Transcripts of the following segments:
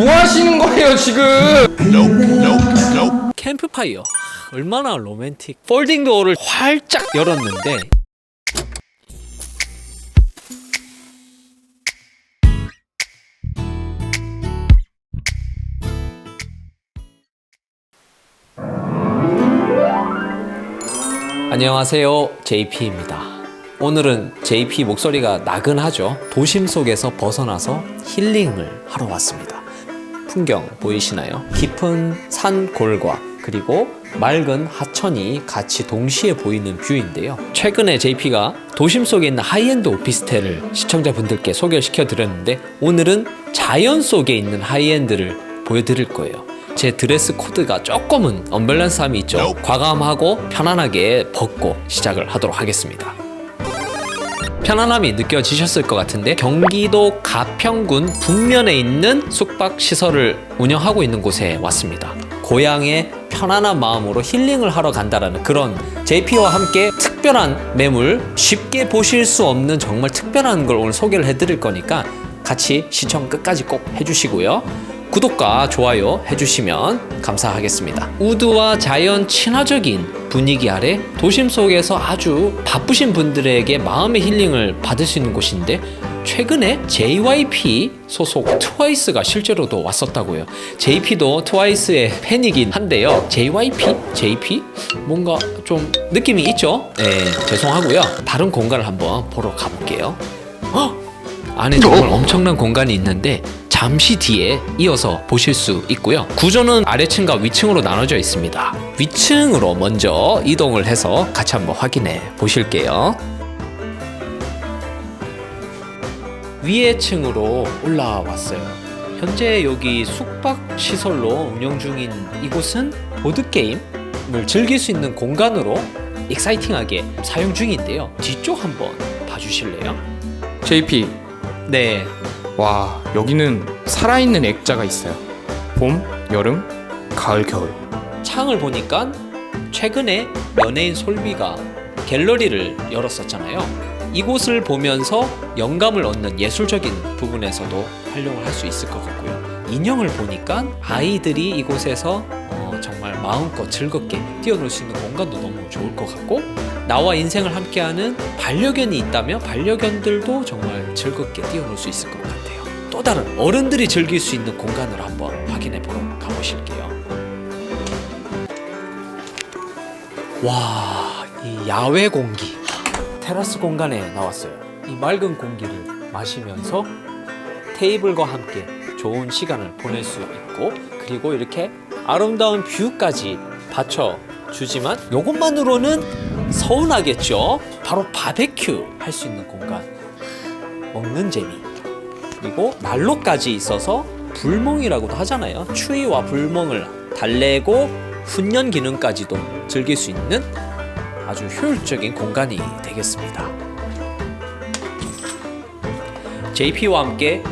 뭐 하시는 거예요 지금? 캠프파이어. 얼마나 로맨틱. 폴딩 도어를 활짝 열었는데. 안녕하세요. JP입니다. 오늘은 JP 목소리가 나근하죠? 도심 속에서 벗어나서 힐링을 하러 왔습니다 풍경 보이시나요? 깊은 산 골과 그리고 맑은 하천이 같이 동시에 보이는 뷰인데요. 최근에 JP가 도심 속에 있는 하이엔드 오피스텔을 시청자분들께 소개를 시켜 드렸는데 오늘은 자연 속에 있는 하이엔드를 보여드릴 거예요. 제 드레스 코드가 조금은 언밸런스함이 있죠. 과감하고 편안하게 벗고 시작을 하도록 하겠습니다. 편안함이 느껴지셨을 것 같은데 경기도 가평군 북면에 있는 숙박 시설을 운영하고 있는 곳에 왔습니다. 고향의 편안한 마음으로 힐링을 하러 간다라는 그런 JP와 함께 특별한 매물 쉽게 보실 수 없는 정말 특별한 걸 오늘 소개를 해드릴 거니까 같이 시청 끝까지 꼭 해주시고요. 구독과 좋아요 해주시면 감사하겠습니다. 우드와 자연 친화적인 분위기 아래 도심 속에서 아주 바쁘신 분들에게 마음의 힐링을 받을 수 있는 곳인데 최근에 JYP 소속 트와이스가 실제로도 왔었다고요. JP도 트와이스의 팬이긴 한데요. JYP? JP? 뭔가 좀 느낌이 있죠? 네, 죄송하고요. 다른 공간을 한번 보러 가볼게요. 헉! 안에 정말 엄청난 공간이 있는데 잠시 뒤에 이어서 보실 수 있고요. 구조는 아래층과 위층으로 나눠져 있습니다. 위층으로 먼저 이동을 해서 같이 한번 확인해 보실게요. 위에 층으로 올라왔어요. 현재 여기 숙박 시설로 운영 중인 이곳은 보드 게임을 즐길 수 있는 공간으로 익사이팅하게 사용 중인데요. 뒤쪽 한번 봐주실래요? JP 네, 와 여기는 살아있는 액자가 있어요. 봄, 여름, 가을, 겨울. 창을 보니까 최근에 연예인 솔비가 갤러리를 열었었잖아요. 이곳을 보면서 영감을 얻는 예술적인 부분에서도 활용을 할 수 있을 것 같고요. 인형을 보니까 아이들이 이곳에서 어, 정말 마음껏 즐겁게 뛰어놀 수 있는 공간도 너무 좋을 것 같고 나와 인생을 함께하는 반려견이 있다면 반려견들도 정말 즐겁게 뛰어놀 수 있을 것 같아요. 또 다른 어른들이 즐길 수 있는 공간을 한번 확인해 보러 가보실게요. 와, 이 야외 공기. 테라스 공간에 나왔어요. 이 맑은 공기를 마시면서 테이블과 함께 좋은 시간을 보낼 수 있고 그리고 이렇게 아름다운 뷰까지 받쳐 주지만 이것만으로는 서운하겠죠. 바로 바베큐 할 수 있는 공간. 먹는 재미. 그리고 난로까지 있어서 불멍이라고도 하잖아요. 추위와 불멍을 달래고 훈연 기능까지도 즐길 수 있는 아주 효율적인 공간이 되겠습니다. JP와 함께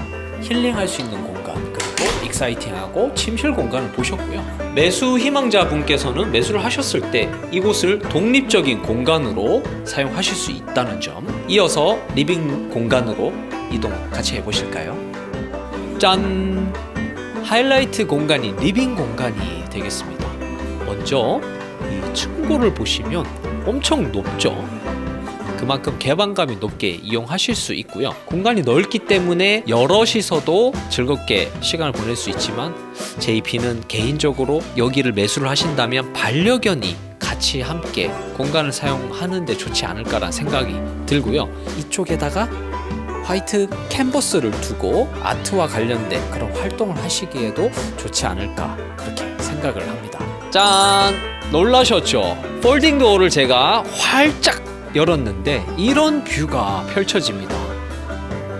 힐링할 수 있는 공간 그리고 익사이팅하고 침실 공간을 보셨고요. 매수 희망자 분께서는 매수를 하셨을 때 이곳을 독립적인 공간으로 사용하실 수 있다는 점. 이어서 리빙 공간으로 이동 같이 해보실까요? 짠! 하이라이트 공간이 리빙 공간이 되겠습니다. 먼저 이 층고를 보시면 엄청 높죠. 그만큼 개방감이 높게 이용하실 수 있고요. 공간이 넓기 때문에 여럿이서도 즐겁게 시간을 보낼 수 있지만 JP는 개인적으로 여기를 매수를 하신다면 반려견이 같이 함께 공간을 사용하는데 좋지 않을까라는 생각이 들고요. 이쪽에다가 화이트 캔버스를 두고 아트와 관련된 그런 활동을 하시기에도 좋지 않을까 그렇게 생각을 합니다. 짠! 놀라셨죠? 폴딩 도어를 제가 활짝 열었는데 이런 뷰가 펼쳐집니다.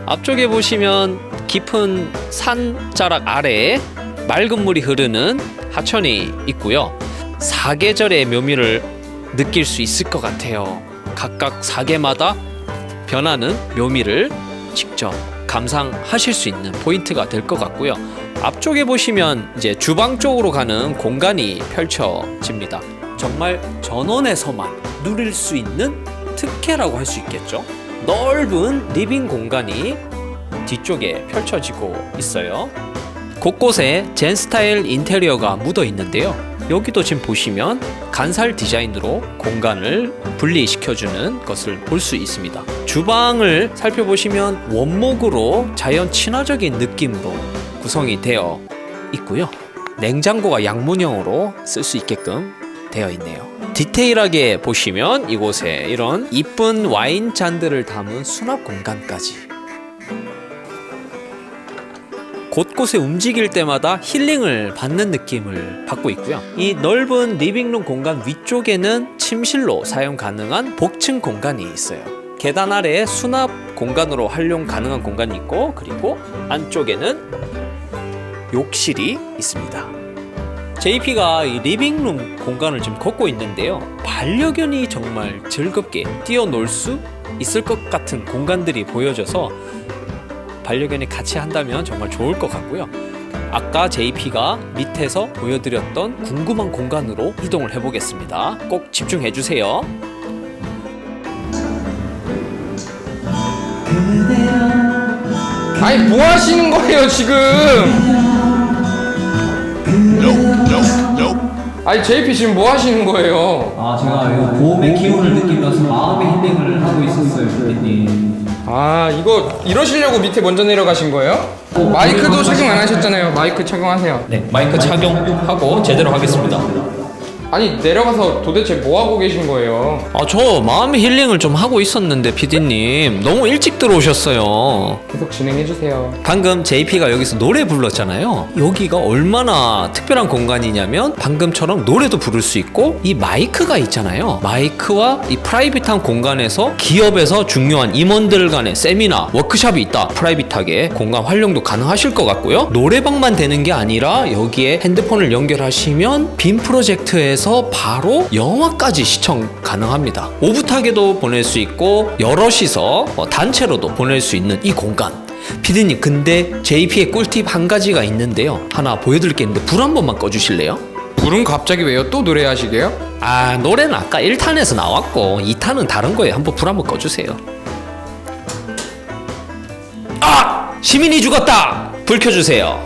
앞쪽에 보시면 깊은 산 자락 아래에 맑은 물이 흐르는 하천이 있고요. 사계절의 묘미를 느낄 수 있을 것 같아요. 각각 사계마다 변하는 묘미를 직접 감상하실 수 있는 포인트가 될 것 같고요. 앞쪽에 보시면 이제 주방 쪽으로 가는 공간이 펼쳐집니다. 정말 전원에서만 누릴 수 있는 특혜라고 할 수 있겠죠. 넓은 리빙 공간이 뒤쪽에 펼쳐지고 있어요. 곳곳에 젠 스타일 인테리어가 묻어 있는데요. 여기도 지금 보시면 간살 디자인으로 공간을 분리시켜주는 것을 볼 수 있습니다. 주방을 살펴보시면 원목으로 자연 친화적인 느낌으로 구성이 되어 있고요. 냉장고가 양문형으로 쓸 수 있게끔 되어 있네요. 디테일하게 보시면 이곳에 이런 이쁜 와인 잔들을 담은 수납 공간까지 곳곳에 움직일 때마다 힐링을 받는 느낌을 받고 있고요. 이 넓은 리빙룸 공간 위쪽에는 침실로 사용 가능한 복층 공간이 있어요. 계단 아래에 수납 공간으로 활용 가능한 공간이 있고 그리고 안쪽에는 욕실이 있습니다. JP가 이 리빙룸 공간을 지금 걷고 있는데요. 반려견이 정말 즐겁게 뛰어놀 수 있을 것 같은 공간들이 보여져서 반려견이 같이 한다면 정말 좋을 것 같고요. 아까 JP가 밑에서 보여드렸던 궁금한 공간으로 이동을 해보겠습니다. 꼭 집중해 주세요. 아니 뭐 하시는 거예요 지금? 아니 JP 지금 뭐 하시는 거예요? 아 제가 이거 봄의 기운을 느끼면서 마음의 힐링을 하고 있었어요, 주빈님. 아 이거 이러시려고 밑에 먼저 내려가신 거예요? 마이크도 착용 안 하셨잖아요. 마이크 착용하세요. 네, 마이크 착용하고 제대로 하겠습니다. 아니 내려가서 도대체 뭐 하고 계신 거예요? 아, 저 마음의 힐링을 좀 하고 있었는데 PD님 너무 일찍 들어오셨어요. 계속 진행해 주세요. 방금 JP가 여기서 노래 불렀잖아요. 여기가 얼마나 특별한 공간이냐면 방금처럼 노래도 부를 수 있고 이 마이크가 있잖아요. 마이크와 이 프라이빗한 공간에서 기업에서 중요한 임원들 간의 세미나, 워크샵이 있다. 프라이빗하게 공간 활용도 가능하실 것 같고요. 노래방만 되는 게 아니라 여기에 핸드폰을 연결하시면 빔 프로젝트에 서 바로 영화까지 시청 가능합니다. 오붓하게도 보낼 수 있고 여럿이서 어, 단체로도 보낼 수 있는 이 공간. 피디님 근데 JP의 꿀팁 한 가지가 있는데요 하나 보여드릴 게 있는데 불 한 번만 꺼주실래요? 불은 갑자기 왜요? 또 노래하시게요? 아 노래는 아까 1탄에서 나왔고 2탄은 다른 거예요 한번 불 한번 꺼주세요 아! 시민이 죽었다! 불 켜주세요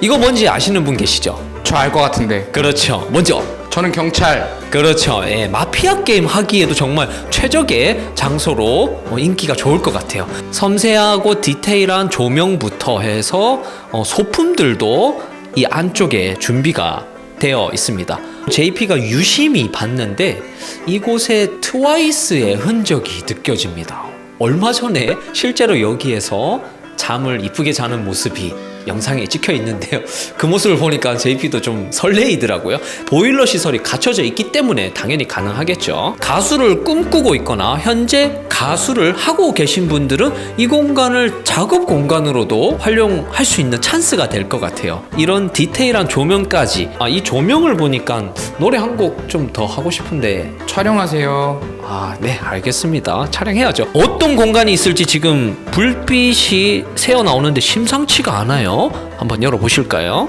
이거 뭔지 아시는 분 계시죠? 저 알 것 같은데. 그렇죠 먼저 저는 경찰. 그렇죠. 예, 마피아 게임 하기에도 정말 최적의 장소로 어, 인기가 좋을 것 같아요. 섬세하고 디테일한 조명부터 해서 어, 소품들도 이 안쪽에 준비가 되어 있습니다. JP가 유심히 봤는데 이곳에 트와이스의 흔적이 느껴집니다. 얼마 전에 실제로 여기에서 잠을 이쁘게 자는 모습이 영상에 찍혀 있는데요. 그 모습을 보니까 JP도 좀 설레이더라고요. 보일러 시설이 갖춰져 있기 때문에 당연히 가능하겠죠. 가수를 꿈꾸고 있거나 현재 가수를 하고 계신 분들은 이 공간을 작업 공간으로도 활용할 수 있는 찬스가 될 것 같아요. 이런 디테일한 조명까지 아, 이 조명을 보니까 노래 한 곡 좀 더 하고 싶은데 촬영하세요. 아, 네, 알겠습니다. 촬영해야죠. 어떤 공간이 있을지 지금 불빛이 새어 나오는데 심상치가 않아요. 한번 열어 보실까요?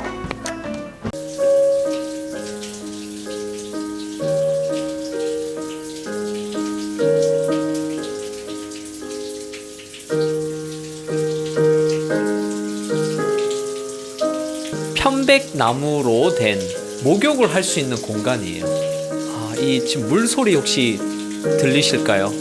편백나무로 된 목욕을 할 수 있는 공간이에요. 아, 이 지금 물소리 혹시 들리실까요?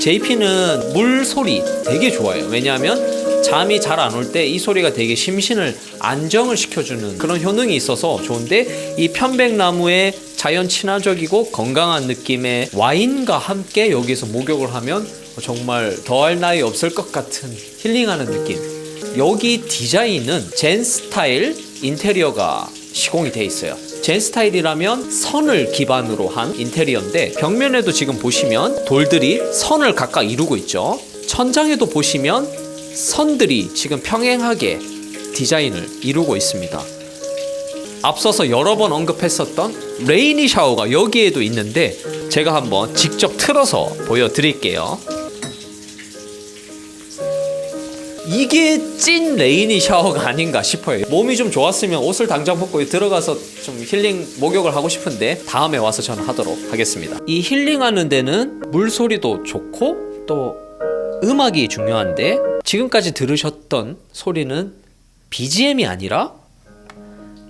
JP는 물 소리 되게 좋아해요. 왜냐하면 잠이 잘 안 올 때 이 소리가 되게 심신을 안정을 시켜주는 그런 효능이 있어서 좋은데 이 편백나무의 자연 친화적이고 건강한 느낌의 와인과 함께 여기서 목욕을 하면 정말 더할 나위 없을 것 같은 힐링하는 느낌. 여기 디자인은 젠 스타일 인테리어가 시공이 돼 있어요. 젠 스타일이라면 선을 기반으로 한 인테리어인데 벽면에도 지금 보시면 돌들이 선을 각각 이루고 있죠. 천장에도 보시면 선들이 지금 평행하게 디자인을 이루고 있습니다. 앞서서 여러 번 언급했었던 레이니 샤워가 여기에도 있는데 제가 한번 직접 틀어서 보여드릴게요. 이게 찐 레이니 샤워가 아닌가 싶어요. 몸이 좀 좋았으면 옷을 당장 벗고 들어가서 좀 힐링 목욕을 하고 싶은데 다음에 와서 저는 하도록 하겠습니다. 이 힐링하는 데는 물소리도 좋고 또 음악이 중요한데 지금까지 들으셨던 소리는 BGM이 아니라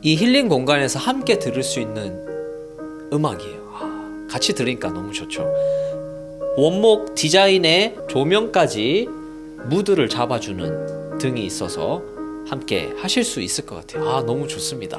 이 힐링 공간에서 함께 들을 수 있는 음악이에요. 아, 같이 들으니까 너무 좋죠. 원목 디자인에 조명까지 무드를 잡아주는 등이 있어서 함께 하실 수 있을 것 같아요. 아 너무 좋습니다.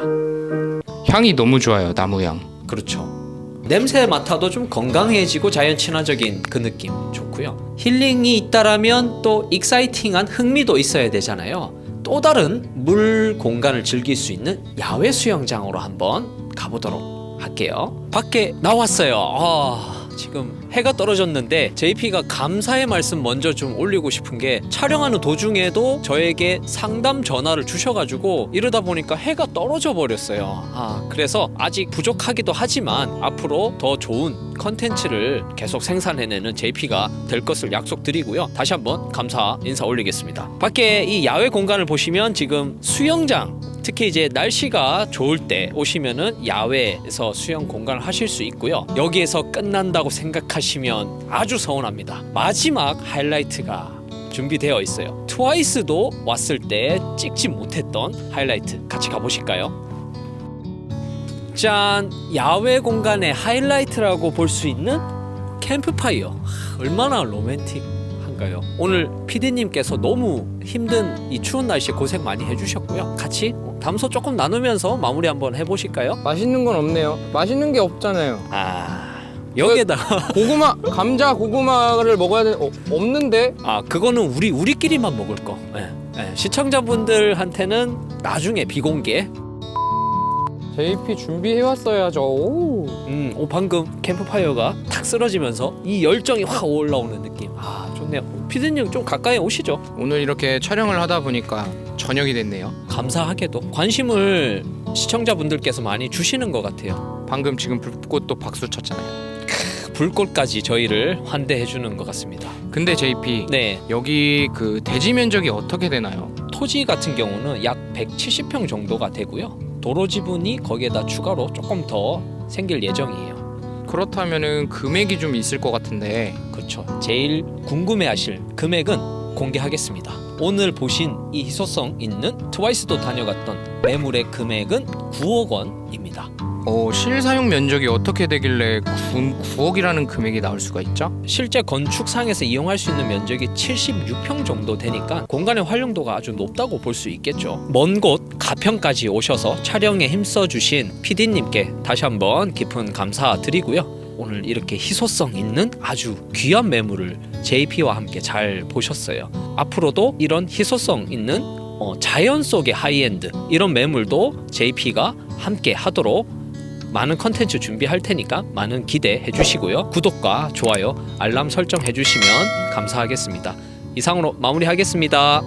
향이 너무 좋아요 나무 향. 그렇죠. 냄새 맡아도 좀 건강해지고 자연 친화적인 그 느낌 좋고요. 힐링이 있다라면 또 익사이팅한 흥미도 있어야 되잖아요. 또 다른 물 공간을 즐길 수 있는 야외 수영장으로 한번 가보도록 할게요. 밖에 나왔어요. 아, 지금 해가 떨어졌는데 JP가 감사의 말씀 먼저 좀 올리고 싶은 게 촬영하는 도중에도 저에게 상담 전화를 주셔가지고 이러다 보니까 해가 떨어져 버렸어요. 아, 그래서 아직 부족하기도 하지만 앞으로 더 좋은 컨텐츠를 계속 생산해내는 JP가 될 것을 약속드리고요. 다시 한번 감사 인사 올리겠습니다. 밖에 이 야외 공간을 보시면 지금 수영장 특히 이제 날씨가 좋을 때 오시면은 야외에서 수영 공간을 하실 수 있고요. 여기에서 끝난다고 생각하시 면 아주 서운합니다. 마지막 하이라이트가 준비되어 있어요. 트와이스도 왔을 때 찍지 못했던 하이라이트 같이 가보실까요? 짠! 야외 공간의 하이라이트라고 볼 수 있는 캠프파이어. 하, 얼마나 로맨틱한가요? 오늘 PD님께서 너무 힘든 이 추운 날씨에 고생 많이 해주셨고요. 같이 담소 조금 나누면서 마무리 한번 해보실까요? 맛있는 건 없네요. 맛있는 게 없잖아요. 아 여기에다가 고구마 감자 고구마를 먹어야 되 어, 없는데 아 그거는 우리 우리끼리만 먹을 거. 예, 예. 시청자분들한테는 나중에 비공개. JP 준비해 왔어야죠. 오. 음, 오 방금 캠프파이어가 탁 쓰러지면서 이 열정이 확 올라오는 느낌. 아 좋네요. 피디님 좀 가까이 오시죠. 오늘 이렇게 촬영을 하다 보니까 저녁이 됐네요. 감사하게도 관심을 시청자분들께서 많이 주시는 것 같아요. 방금 지금 불꽃도 박수 쳤잖아요. 불꽃까지 저희를 환대해 주는 것 같습니다. 근데 JP 네, 여기 그 대지 면적이 어떻게 되나요? 토지 같은 경우는 약 170평 정도가 되고요. 도로 지분이 거기에다 추가로 조금 더 생길 예정이에요. 그렇다면은 금액이 좀 있을 것 같은데 그렇죠. 제일 궁금해하실 금액은 공개하겠습니다. 오늘 보신 이 희소성 있는 트와이스도 다녀갔던 매물의 금액은 9억 원입니다. 어, 실사용 면적이 어떻게 되길래 9, 억이라는 금액이 나올 수가 있죠? 실제 건축상에서 이용할 수 있는 면적이 76평 정도 되니까 공간의 활용도가 아주 높다고 볼 수 있겠죠. 먼 곳 가평까지 오셔서 촬영에 힘써 주신 PD님께 다시 한번 깊은 감사드리고요. 오늘 이렇게 희소성 있는 아주 귀한 매물을 JP와 함께 잘 보셨어요. 앞으로도 이런 희소성 있는 어, 자연 속의 하이엔드 이런 매물도 JP가 함께 하도록 많은 컨텐츠 준비할 테니까 많은 기대해 주시고요. 구독과 좋아요, 알람 설정해 주시면 감사하겠습니다. 이상으로 마무리하겠습니다.